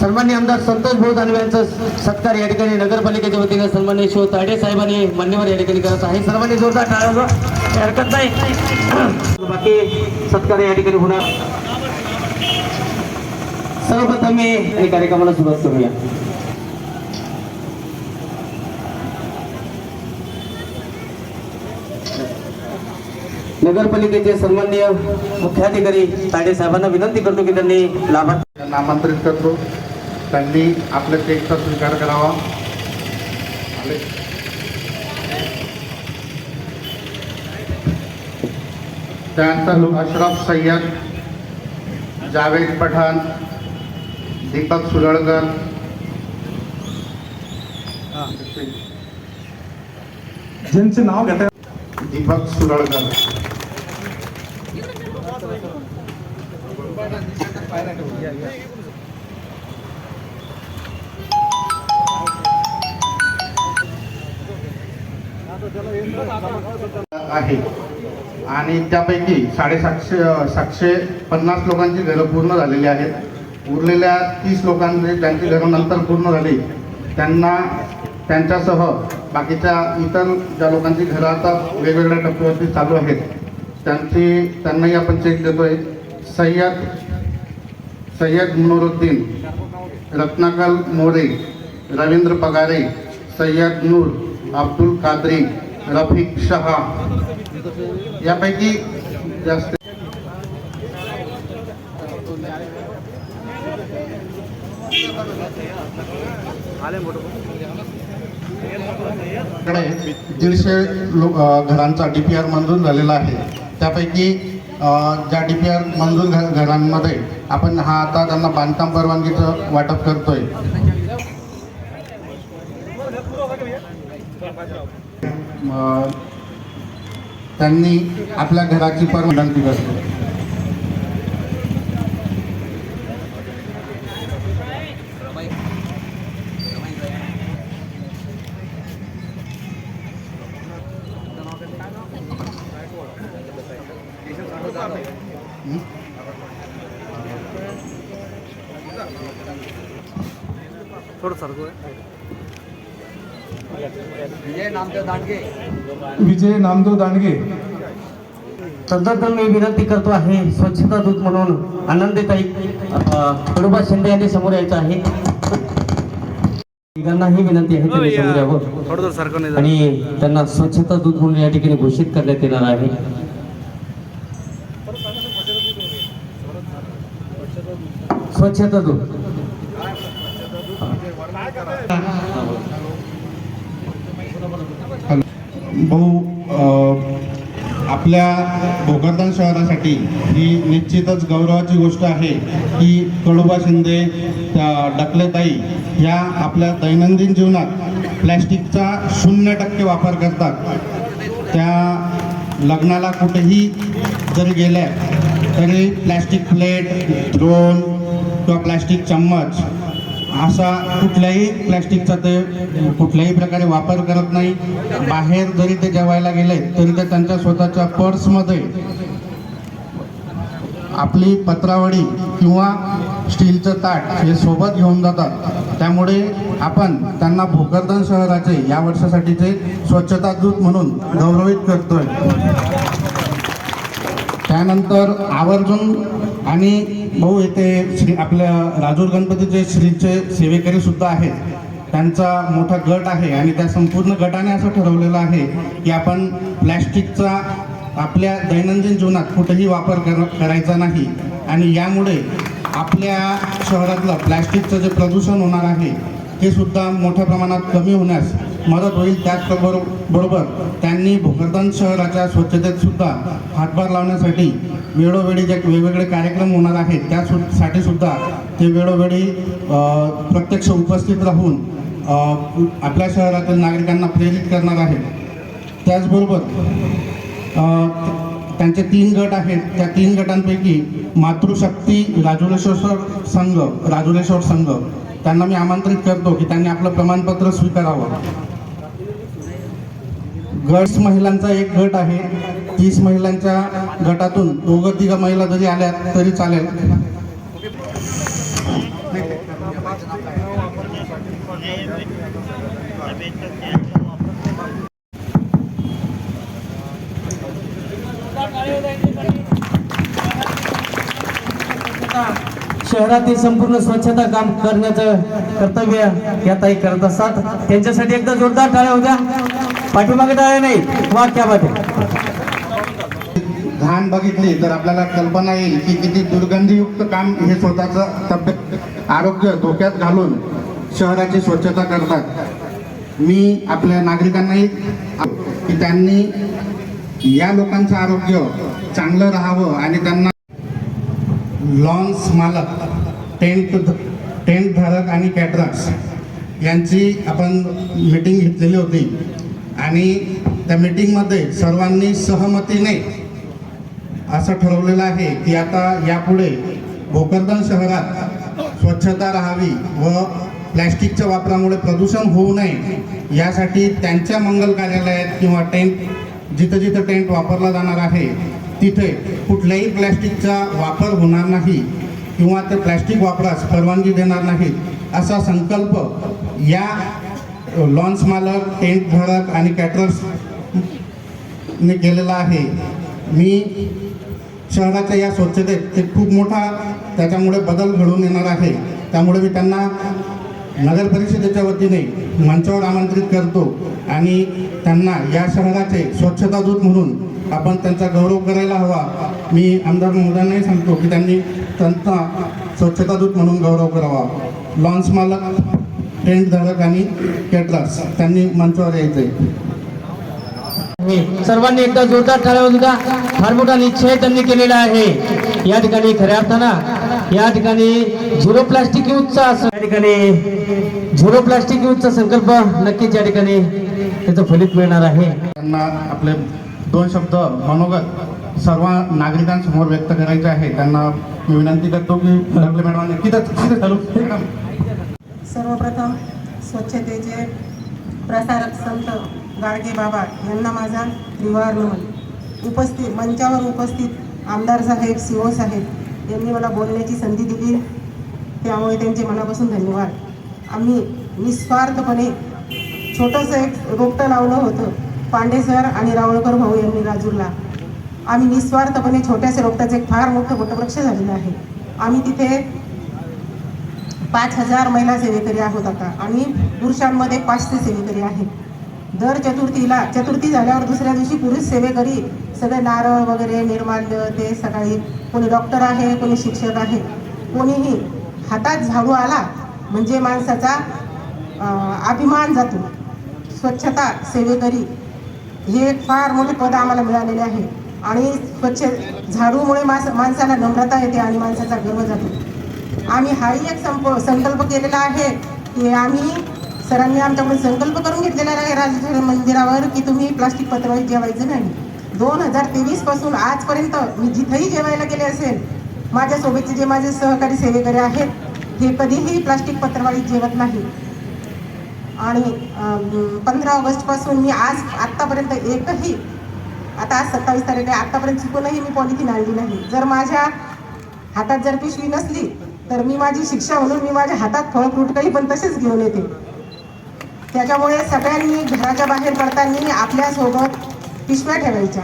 सन्मान्य आमदार संतोष भाऊ दानवे यांचा सत्कार या ठिकाणी नगरपालिकेच्या वतीने सन्मान्य शिव ताडे साहेबांनी मान्यवर या ठिकाणी करत आहे. सर्वांनी जोरदार टाळा हरकत नाही. बाकी सत्कार या ठिकाणी होणार. सर्वप्रथम मी या कार्यक्रमाला सुरुवात करूया. नगरपालिकेचे सन्मान्य मुख्याधिकारी ताडे साहेबांना विनंती करतो की त्यांनी लाभार्थी त्यांना आमंत्रित करतो. त्यांनी आपल्या केकचा स्वीकार करावा. त्यानंतर अशरफ सय्यद जावेद पठाण दीपक सुरळकर. ज्यांचे नाव घेता दीपक सुरळकर. आहे. आणि त्यापैकी साडेसातशे सातशे पन्नास लोकांची घरं पूर्ण झालेली आहेत. उरलेल्या तीस लोकांची त्यांची घरं नंतर पूर्ण झाली. त्यांना त्यांच्यासह बाकीच्या इतर ज्या लोकांची घरं आता वेगवेगळ्या टप्प्यावरती चालू आहेत त्यांची त्यांनाही आपण चेक देतोय. सय्यद सय्यद मुनुरुद्दीन रत्नाकल मोरे रवींद्र पगारे सय्यद नूर अब्दुल कादरी रफिक शहा. यापैकी जास्त दीडशे लोक घरांचा डी पी आर मंजूर झालेला आहे. त्यापैकी ज्या डी पी आर मंजूर घ- घरांमध्ये आपण हा आता त्यांना बांधकाम परवानगीचं वाटप करतोय. त्यांनी आपल्या घराची परवानगी करतो विजय नामदेव दांडगे. तदनंतर मी विनंती करतो आहे स्वच्छता दूत म्हणून आनंदीताई कडुबा शिंदे यांनी समोर यायचं आहे. तिघांनाही विनंती आहे त्यांनी समोर यावं. आणि त्यांना स्वच्छता दूत म्हणून या ठिकाणी घोषित करण्यात येणार आहे. स्वच्छता दूत. भाऊ आपल्या भोकरदन शहरासाठी ही निश्चितच गौरवाची गोष्ट आहे की कडुबा शिंदे डकलेताई ह्या आपल्या दैनंदिन जीवनात प्लॅस्टिकचा शून्य टक्के वापर करतात. त्या लग्नाला कुठेही जरी गेल्या तरी प्लॅस्टिक प्लेट ड्रोन किंवा प्लॅस्टिक चम्मच असा कुठल्याही प्लॅस्टिकचा ते कुठल्याही प्रकारे वापर करत नाही. बाहेर जरी ते जेवायला गेले तरी ते त्यांच्या स्वतःच्या पर्समध्ये आपली पत्रावळी किंवा स्टीलचं ताट हे सोबत घेऊन जातात. त्यामुळे आपण त्यांना भोकरदन शहराचे या वर्षासाठीचे स्वच्छता दूत म्हणून गौरवित करतोय. त्यानंतर आवर्जून आणि भाऊ येथे श्री आपल्या राजूर गणपतीचे श्रीचे सेवेकरी सुद्धा आहेत. त्यांचा मोठा गट आहे आणि त्या संपूर्ण गटाने असं ठरवलेलं आहे की आपण प्लॅस्टिकचा आपल्या दैनंदिन जीवनात कुठेही वापर कर करायचा नाही. आणि यामुळे आपल्या शहरातलं प्लॅस्टिकचं जे प्रदूषण होणार आहे ते सुद्धा मोठ्या प्रमाणात कमी होण्यास मदत होईल त्याचबरोबर बरोबर त्यांनी भोकरदान शहराच्या स्वच्छतेत सुद्धा हातभार लावण्यासाठी वेळोवेळी जे वेगवेगळे कार्यक्रम होणार आहेत त्यासाठी सुद्धा ते वेळोवेळी प्रत्यक्ष उपस्थित राहून आपल्या शहरातील नागरिकांना प्रेरित करणार आहेत. त्याचबरोबर त्यांचे तीन गट आहेत. त्या तीन गटांपैकी मातृशक्ती राजुरेश्वर संघ राजुरेश्वर संघ. त्यांना मी आमंत्रित करतो की त्यांनी आपलं प्रमाणपत्र स्वीकारावं. गट महिलांचा एक गट आहे. तीस महिलांच्या गटातून दोघं तिघं महिला जरी आल्या तरी चालेल. शहरातील संपूर्ण स्वच्छता काम करण्याचं कर्तव्य या ताई करत असतात. त्यांच्यासाठी एकदा जोरदार टाळ्या होत्या. पाठीमागे टाळ्या नाही वाक्यामध्ये घाण बघितली तर आपल्याला कल्पना येईल की किती दुर्गंधीयुक्त काम हे स्वतःचं तब्येत आरोग्य धोक्यात घालून शहराची स्वच्छता करतात. मी आपल्या नागरिकांनाही की त्यांनी या लोकांचं आरोग्य चांगलं राहावं आणि त्यांना लॉन्स मालक टेंट टेंट धारक आणि कॅटरर्स यांची आपण मीटिंग घेतलेली होती. आणि त्या मीटिंगमध्ये सर्वांनी सहमतीने असं ठरवलेलं आहे की आता यापुढे भोकरदन शहरात स्वच्छता राहावी व प्लॅस्टिकच्या वापरामुळे प्रदूषण होऊ नये यासाठी त्यांच्या मंगल कार्यालयात किंवा टेंट जिथं जिथं टेंट वापरला जाणार आहे तिथे कुठल्याही प्लॅस्टिकचा वापर होणार नाही किंवा ते प्लॅस्टिक वापरास परवानगी देणार नाही असा संकल्प या लॉन्स मालक टेंट धारक आणि कॅटरर्स ने केलेला आहे. मी शहराच्या या स्वच्छतेत ते खूप मोठा त्याच्यामुळे बदल घडून येणार आहे. त्यामुळे मी त्यांना नगर परिषदेच्या वतीने मंचावर आमंत्रित करतो आणि त्यांना या शहराचे स्वच्छता दूत म्हणून आपण त्यांचा गौरव करायला हवा. मी आमदार महोदयांनाही सांगतो की त्यांनी त्यांचा स्वच्छता दूत म्हणून गौरव करावा. लॉन्स मालक टेंट धारक आणि केटरर्स त्यांनी मंचावर यायचं आहे सर्वांनी एकदा जोरदार टाळ्या होत्या फार मोठा निश्चय त्यांनी केलेला आहे. या ठिकाणी खऱ्या अर्थानं या ठिकाणी झिरो प्लास्टिक यूजचा असं या ठिकाणी झिरो प्लास्टिक यूजचा संकल्प नक्कीच या ठिकाणी त्याचं फलित मिळणार आहे. त्यांना आपले दोन शब्द मनोगत सर्व नागरिकांसमोर व्यक्त करायचे आहे. त्यांना मी विनंती करतो की आपल्या मॅडमांनी किती किती चालू. मॅडम सर्वप्रथम स्वच्छतेचे प्रसारक संत गाडगे बाबा यांना माझा निवार नमन उपस्थित मंचावर उपस्थित आमदार साहेब सी ओ साहेब यांनी मला बोलण्याची संधी दिली. त्यामुळे त्यांचे मनापासून धन्यवाद. आम्ही निस्वार्थपणे छोटंसं एक रोपटं लावलं होतं. पांडे सर आणि रावळकर भाऊ यांनी राजूरला. आम्ही निस्वार्थपणे छोट्याशा रोपटाचं एक फार मोठं वटवृक्ष झालेलं आहे. आम्ही तिथे पाच हजार महिला सेवेकरी आहोत आता. आणि पुरुषांमध्ये पाचशे सेवेकरी आहेत. दर चतुर्थीला चतुर्थी झाल्यावर दुसऱ्या दिवशी पुरुष सेवेकरी सगळे नारळ वगैरे निर्माल्य ते सकाळी कोणी डॉक्टर आहे कोणी शिक्षक आहे. कोणीही हातात झाडू आला म्हणजे माणसाचा अभिमान जातो. स्वच्छता सेवेकरी हे एक फार मोठे पद आम्हाला मिळालेले आहे. आणि स्वच्छ झाडूमुळे मास माणसाला नम्रता येते आणि माणसाचा गर्व जातो. आम्ही हाही एक संप संकल्प केलेला आहे की आम्ही सरांनी आमच्याकडे संकल्प करून घेतलेला आहे राजेश्वर मंदिरावर की तुम्ही प्लास्टिक पत्रवाळी जेवायचं नाही. दोन हजार तेवीसपासून आजपर्यंत मी जिथंही जेवायला गेले असेल माझ्यासोबतचे जे माझे सहकारी सेवेकरी आहेत हे कधीही प्लास्टिक पत्रवाळीत जेवत नाही. आणि पंधरा ऑगस्टपासून मी आज आत्तापर्यंत एकही आता आज सत्तावीस तारीख आहे आत्तापर्यंत चुकूनही मी पॉलिथिन आणली नाही. जर माझ्या हातात जर पिशवी नसली तर मी माझी शिक्षा म्हणून मी माझ्या हातात फळ फ्रूट काही पण तसेच घेऊन येते. त्याच्यामुळे सगळ्यांनी घराच्या बाहेर पडताना आपल्यासोबत पिशव्या ठेवायच्या.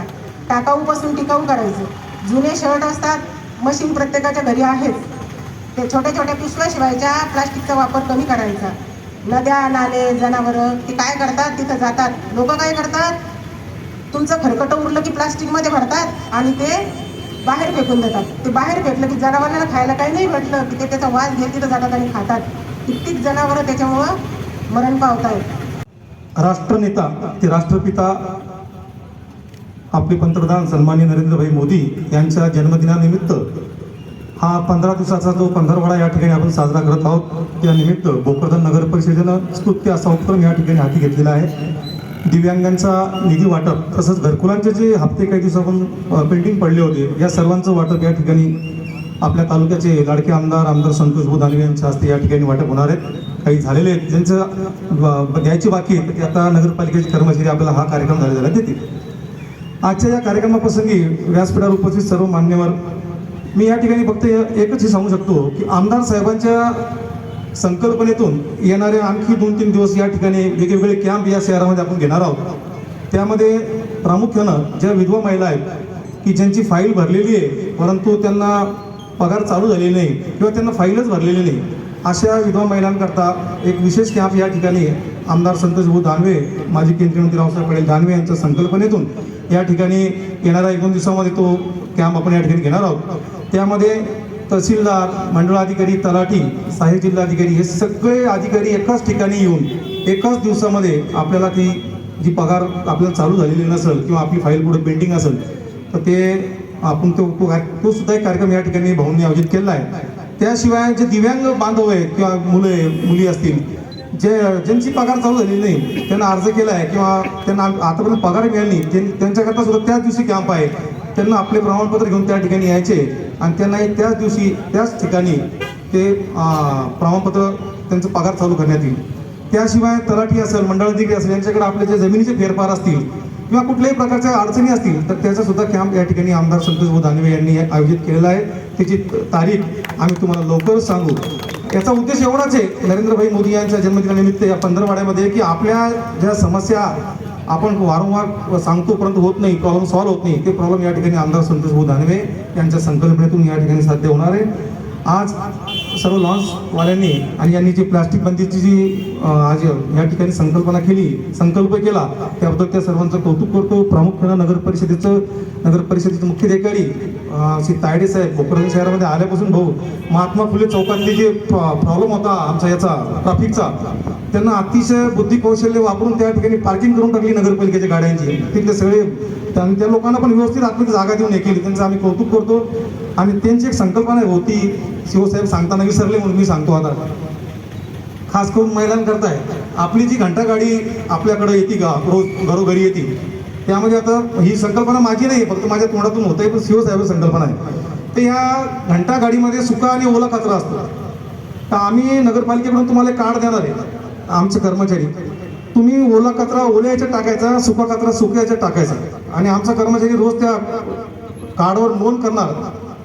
टाकाऊपासून टिकाऊ करायचं. जुने शर्ट असतात मशीन प्रत्येकाच्या घरी आहेच ते छोट्या छोट्या पिशव्या शिवायच्या प्लास्टिकचा वापर कमी करायचा. नद्या नाले जनावरं ते काय करतात? तिथं जातात. लोक काय करतात? तुमचं खरकटं उरलं की प्लास्टिकमध्ये भरतात आणि ते बाहेर फेकून देतात. ते बाहेर फेकलं की जनावरांना खायला काही नाही भेटलं की ते त्याचा वास घेत तिथं जातात आणि खातात. कित्येक जनावरं त्याच्यामुळं मरण पावत राष्ट्रनेता ते राष्ट्रपिता आपले पंतप्रधान सन्माननीय नरेंद्रभाई मोदी यांच्या जन्मदिनानिमित्त हा पंधरा दिवसाचा जो पंधरवाडा या ठिकाणी आपण साजरा करत आहोत त्यानिमित्त भोकरदन नगर परिषदेनं स्तुत्य असा उपक्रम या ठिकाणी हाती घेतलेला आहे. दिव्यांगांचा निधी वाटप तसंच घरकुलांचे जे हप्ते काही दिवसापासून पेंडिंग पडले होते या सर्वांचं वाटप या ठिकाणी आपल्या तालुक्याचे लाडके आमदार आमदार संतोष भाऊ यांच्या हस्ते या ठिकाणी वाटप होणार आहेत काही झालेले आहेत. ज्यांचं ब- द्यायची बाकी आहे ते आता नगरपालिकेचे कर्मचारी आपल्याला हा कार्यक्रम झालेला देतील. आजच्या या कार्यक्रमाप्रसंगी व्यासपीठावर उपस्थित सर्व मान्यवर मी या ठिकाणी फक्त एकच हे सांगू शकतो की आमदार साहेबांच्या संकल्पनेतून येणारे आणखी दोन तीन दिवस या ठिकाणी वेगवेगळे कॅम्प या शहरामध्ये आपण घेणार आहोत. त्यामध्ये प्रामुख्यानं ज्या विधवा महिला आहेत की ज्यांची फाईल भरलेली आहे परंतु त्यांना पगार चालू झालेली नाही किंवा त्यांना फाईलच भरलेली नाही. अशा विधवा महिलांकरता एक विशेष कॅम्प या ठिकाणी आमदार संतोष भाऊ दानवे माजी केंद्रीय मंत्री रावसाहेब पटेल दानवे यांच्या संकल्पनेतून या ठिकाणी येणाऱ्या एकोण दिवसामध्ये तो कॅम्प आपण या ठिकाणी घेणार आहोत. त्यामध्ये तहसीलदार मंडळाधिकारी तलाठी सहाय्यक जिल्हाधिकारी हे सगळे अधिकारी एकाच ठिकाणी येऊन एकाच दिवसामध्ये आपल्याला ती जी पगार आपल्याला चालू झालेली नसेल किंवा आपली फाईल पुढे पेंडिंग असेल तर ते आपण तो तो तो सुद्धा एक कार्यक्रम या ठिकाणी भाऊंनी आयोजित केलेला आहे. त्याशिवाय जे दिव्यांग बांधव आहेत किंवा मुलं आहे मुली असतील जे ज्यांची पगार चालू झालेली नाही त्यांना अर्ज केला आहे किंवा त्यांना आतापर्यंत पगार मिळाली नाही त्यांच्याकरता सुद्धा त्याच दिवशी कॅम्प आहे. त्यांना आपले प्रमाणपत्र घेऊन त्या ठिकाणी यायचे आणि त्यांना त्याच दिवशी त्याच ठिकाणी ते प्रमाणपत्र त्यांचं पगार चालू करण्यात येईल. त्याशिवाय तलाठी असेल मंडळाधिकारी असेल यांच्याकडे आपले जे जमिनीचे फेरफार असतील किंवा कुठल्याही प्रकारच्या अडचणी असतील तर त्याचा सुद्धा कॅम्प या ठिकाणी आमदार संतोष भाऊ दानवे यांनी आयोजित केलेला आहे. त्याची तारीख आम्ही तुम्हाला लवकरच सांगू. याचा उद्देश एवढाच आहे नरेंद्रभाई मोदी यांच्या जन्मदिनानिमित्त या पंधरवाड्यामध्ये की आपल्या ज्या समस्या आपण वारंवार सांगतो परंतु होत नाही प्रॉब्लेम सॉल्व्ह होत नाही ते प्रॉब्लेम या ठिकाणी आमदार संतोष भाऊ दानवे यांच्या संकल्पनेतून या ठिकाणी साध्य होणार आहे. आज सर्व लॉन्सवाल्यांनी आणि यांनी जी प्लास्टिक बंदीची जी आज या ठिकाणी संकल्पना केली संकल्प केला त्याबद्दल त्या सर्वांचं कौतुक करतो. प्रामुख्यानं नगर परिषदेचं नगर परिषदेचे मुख्याधिकारी अं, श्री तायडे साहेब भोकरदन शहरामध्ये आल्यापासून भाऊ महात्मा फुले चौकातले जे प्रॉब्लेम होता आमचा याचा ट्रॅफिकचा त्यांना अतिशय बुद्धी कौशल्य वापरून त्या ठिकाणी पार्किंग करून टाकली नगरपालिकेच्या गाड्यांची. तिथले सगळे त्या त्या लोकांना पण व्यवस्थित आपली जागा देऊन हे केली. त्यांचं आम्ही कौतुक करतो. आणि त्यांची एक संकल्पना होती शिवसाहेब सांगताना विसरले म्हणून मी सांगतो आता. खास करून महिलांकरता आहे आपली जी घंटा गाडी आपल्याकडे येते का? रोज घरोघरी येते. त्यामध्ये आता ही संकल्पना माझी नाही फक्त माझ्या तोंडातून होत आहे पण शिवसाहेब संकल्पना आहे. तर ह्या घंटा गाडीमध्ये सुका आणि ओला कचरा असतो. तर आम्ही नगरपालिकेकडून तुम्हाला कार्ड देणार आहे. आमचे कर्मचारी. तुम्ही ओला कचरा ओल्या याच्यात टाकायचा सुका कचरा सुक्या याच्यात टाकायचा. आणि आमचा कर्मचारी रोज त्या कार्डवर नोंद करणार.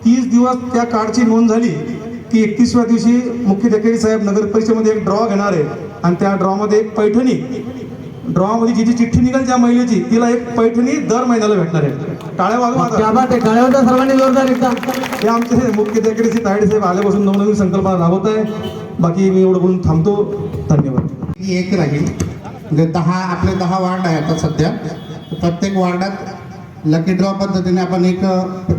तीस दिवस त्या कार्डची नोंद झाली की एकतीसव्या दिवशी मुख्याधिकारी साहेब नगर परिषदेमध्ये एक ड्रॉ घेणार आहे. आणि त्या ड्रॉमध्ये एक पैठणी. ड्रॉमध्ये जी जी चिठ्ठी निघाल त्या महिलेची तिला एक पैठणी दर महिन्याला भेटणार आहे. टाळ्या वाजवा सर्वांनी जोरदार एकदा. हे आमचे मुख्याधिकारी श्री तायडे साहेब आल्यापासून नवनवीन संकल्पना राबवत आहे. बाकी मी एवढं बोलून थांबतो. धन्यवाद. ही एक राहील. म्हणजे दहा आपले दहा वार्ड आहे आता सध्या. प्रत्येक वार्डात लकी ड्रॉ पद्धतीने आपण एक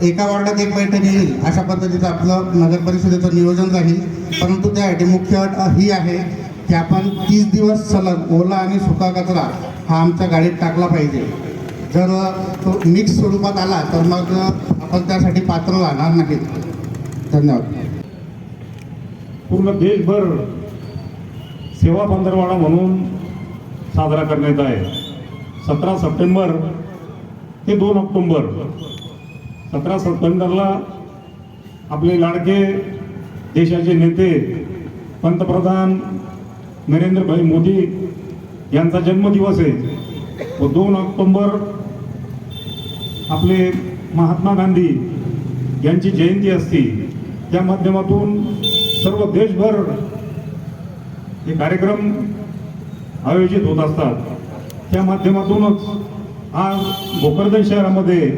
एका वॉर्डात एक बैठक येईल अशा पद्धतीचं आपलं नगर परिषदेचं नियोजन राहील. परंतु त्यासाठी मुख्य अट ही आहे की आपण तीस दिवस सलग ओला आणि सुका कचरा हा आमच्या गाडीत टाकला पाहिजे. जर तो मिक्स स्वरूपात आला तर मग आपण त्यासाठी पात्र राहणार नाही धन्यवाद. पूर्ण देशभर सेवा पंधरवाडा म्हणून साजरा करण्यात आहे. सतरा सप्टेंबर ते दोन ऑक्टोंबर. सतरा सप्टेंबरला आपले लाडके देशाचे नेते पंतप्रधान नरेंद्रभाई मोदी यांचा जन्मदिवस आहे. व दोन ऑक्टोंबर आपले महात्मा गांधी यांची जयंती असते. त्या माध्यमातून सर्व देशभर हे कार्यक्रम आयोजित होत असतात. त्या माध्यमातूनच आज भोकरदन शहरामध्ये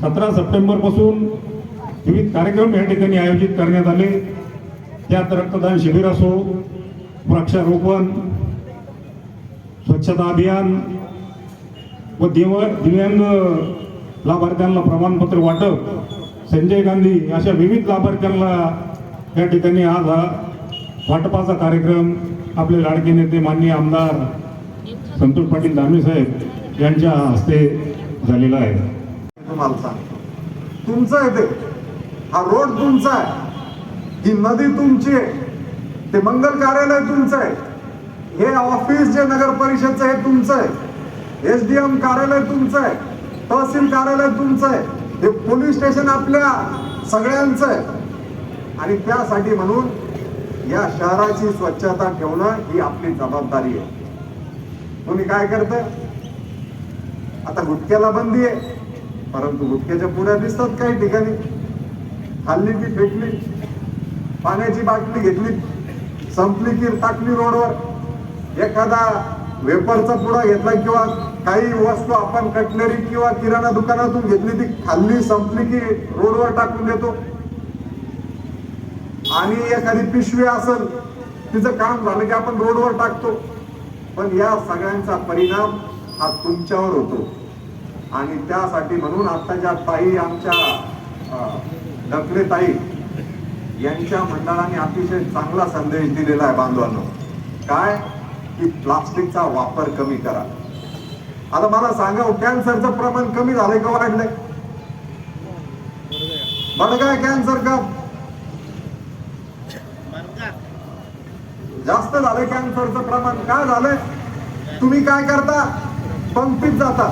सतरा सप्टेंबरपासून विविध कार्यक्रम या ठिकाणी आयोजित करण्यात आले. त्यात रक्तदान शिबिर असो वृक्षारोपण स्वच्छता अभियान व दिव दिव्यांग लाभार्थ्यांना प्रमाणपत्र वाटप संजय गांधी अशा विविध लाभार्थ्यांना या ठिकाणी आज हा वाटपाचा कार्यक्रम आपले लाडके नेते माननीय आमदार संतोष पाटील दानवे साहेब यांच्या हस्ते झालेला आहे. तुम्हाला सांगतो. तुमचं आहे ते. हा रोड तुमचा आहे. ही नदी तुमची आहे. ते मंगल कार्यालय तुमचं आहे. हे ऑफिस जे नगर परिषदचं हे तुमचं आहे. एस डी एम कार्यालय तुमचं आहे. तहसील कार्यालय तुमचं आहे. हे पोलीस स्टेशन आपल्या सगळ्यांचं आहे. आणि त्यासाठी म्हणून या शहराची स्वच्छता ठेवणं ही आपली जबाबदारी आहे. तुम्ही काय करताय आता गुटख्याला बंदी आहे. परंतु गुटख्याच्या पुढ्या दिसतात काही ठिकाणी. खाल्ली ती फेकली. पाण्याची बाटली घेतली. संपली की टाकली रोडवर. एखादा वेपरचा पुडा घेतला किंवा काही वस्तू आपण कटलरी किंवा किराणा दुकानातून घेतली ती खाल्ली संपली की रोडवर टाकून देतो. आणि एखादी पिशवी असेल तिचं काम झालं की आपण रोडवर टाकतो. पण या सगळ्यांचा परिणाम हा तुमच्यावर होतो. आणि त्यासाठी म्हणून आता ज्या ताई आमच्या अं, ढकले ताई यांच्या मंडळाने अतिशय चांगला संदेश दिलेला आहे बांधवांनो. काय? की प्लास्टिकचा वापर कमी करा. आता मला सांगा कॅन्सरचं प्रमाण कमी झालंय का वाढलंय? बडगाय कॅन्सर का? जास्त झालंय कॅन्सरचं प्रमाण. काय झालंय? तुम्ही काय करता? पंक्तीत जाता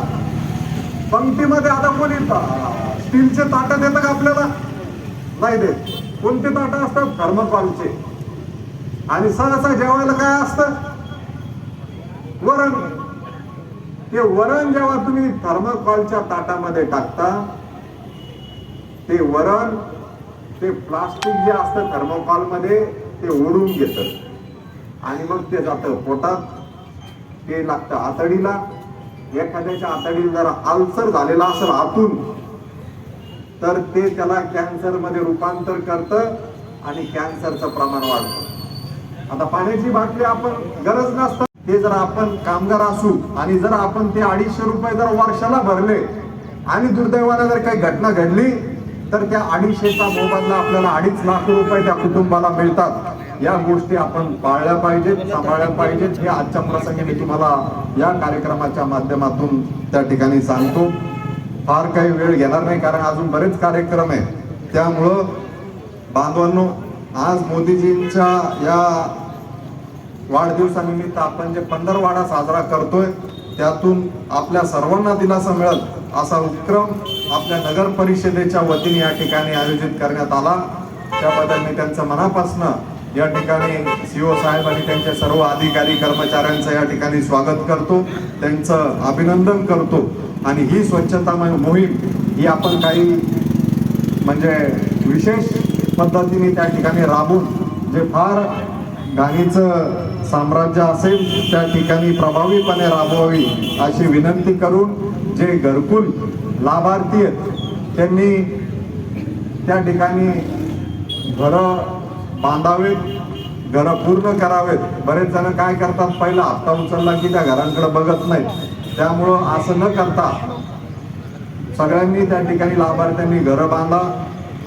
पंक्तीमध्ये आता कोणी स्टीलचे ताटं देतं का आपल्याला? नाही देत. कोणते ताटं असतात? थर्मोकॉलचे. आणि सहसा जेवायला काय असतं? वरण. ते वरण जेव्हा तुम्ही थर्मोकॉलच्या ताटामध्ये टाकता ते वरण ते प्लास्टिक जे असतं थर्मोकॉलमध्ये ते ओढून घेतं. आणि मग ते जातं पोटात. ते लागतं आतडीला. एखाद्याच्या आतडीला जर आल्सर झालेला असेल आतून तर ते त्याला कॅन्सरमध्ये रूपांतर करतं आणि कॅन्सरचं प्रमाण वाढतं. आता पाण्याची बाटली आपण गरज नसतं. ते जर आपण कामगार असू आणि जर आपण ते अडीचशे रुपये जर वर्षाला भरले आणि दुर्दैवाने जर काही घटना घडली तर त्या अडीचशेचा मोबदला आपल्याला अडीच लाख रुपये त्या कुटुंबाला मिळतात. या गोष्टी आपण पाळल्या पाहिजेत सांभाळल्या पाहिजेत. हे आजच्या प्रसंगी मी तुम्हाला या कार्यक्रमाच्या माध्यमातून त्या ठिकाणी सांगतो. फार काही वेळ घेणार नाही कारण अजून बरेच कार्यक्रम आहेत. त्यामुळं बांधवांनो आज मोदीजींच्या या वाढदिवसानिमित्त आपण जे पंधरवाडा साजरा करतोय त्यातून आपल्या सर्वांना दिलासा मिळेल असा उपक्रम आपल्या नगर परिषदेच्या वतीने या ठिकाणी आयोजित करण्यात आला. त्याबद्दल मी त्यांचं मनापासनं या ठिकाणी सीओ साहेब आणि त्यांचे सर्व अधिकारी कर्मचाऱ्यांचं या ठिकाणी स्वागत करतो. त्यांचं अभिनंदन करतो. आणि ही स्वच्छता मोहीम ही आपण काही म्हणजे विशेष पद्धतीने त्या ठिकाणी राबून जे फार घाणीचं साम्राज्य असेल त्या ठिकाणी प्रभावीपणे राबवावी अशी विनंती करून जे घरकुल लाभार्थी आहेत त्यांनी त्या ठिकाणी घरं बांधावेत घरं पूर्ण करावेत. बरेच जण काय करतात पहिला हप्ता उचलला की त्या घरांकडे बघत नाहीत. त्यामुळं असं न करता सगळ्यांनी त्या ठिकाणी लाभार्थ्यांनी घरं बांधा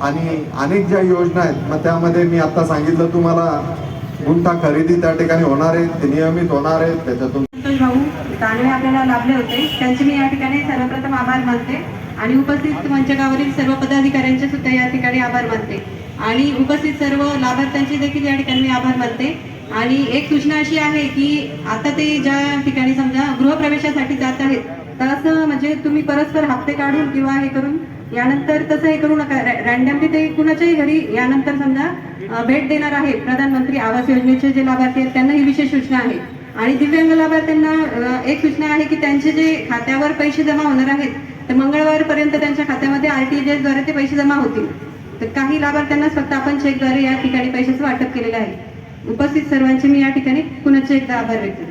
आणि अनेक ज्या योजना आहेत मग त्यामध्ये मी आता सांगितलं तुम्हाला गुंठा खरेदी त्या ठिकाणी होणार आहे ते नियमित होणार आहे त्याच्यातून भाऊ दानवे आपल्याला लाभले होते. त्यांचे मी या ठिकाणी सर्वप्रथम आभार मानते. आणि उपस्थित मंचकावरील सर्व पदाधिकाऱ्यांचे सुद्धा या ठिकाणी आभार मानते. आणि उपस्थित सर्व लाभार्थ्यांचे देखील या ठिकाणी मी आभार मानते. आणि एक सूचना अशी आहे की आता ते ज्या ठिकाणी समजा गृहप्रवेशासाठी जात आहेत तर असं म्हणजे तुम्ही परस्पर हप्ते काढून किंवा हे करून यानंतर तसं हे करू नका. रॅन्डमली ते कुणाच्याही घरी यानंतर समजा भेट देणार आहे प्रधानमंत्री आवास योजनेचे जे लाभार्थी आहेत त्यांना ही विशेष सूचना आहे. आणि दिव्यांग लाभार्थ्यांना एक सूचना आहे की त्यांचे जे खात्यावर पैसे जमा होणार आहेत तर मंगळवारपर्यंत त्यांच्या खात्यामध्ये आर टी जी एसद्वारे ते पैसे जमा होतील. तर काही लाभार्थ्यांना फक्त आपण चेकद्वारे या ठिकाणी पैशाचं वाटप केलेलं आहे. उपस्थित सर्वांचे मी या ठिकाणी पुन्हा एकदा आभार व्यक्त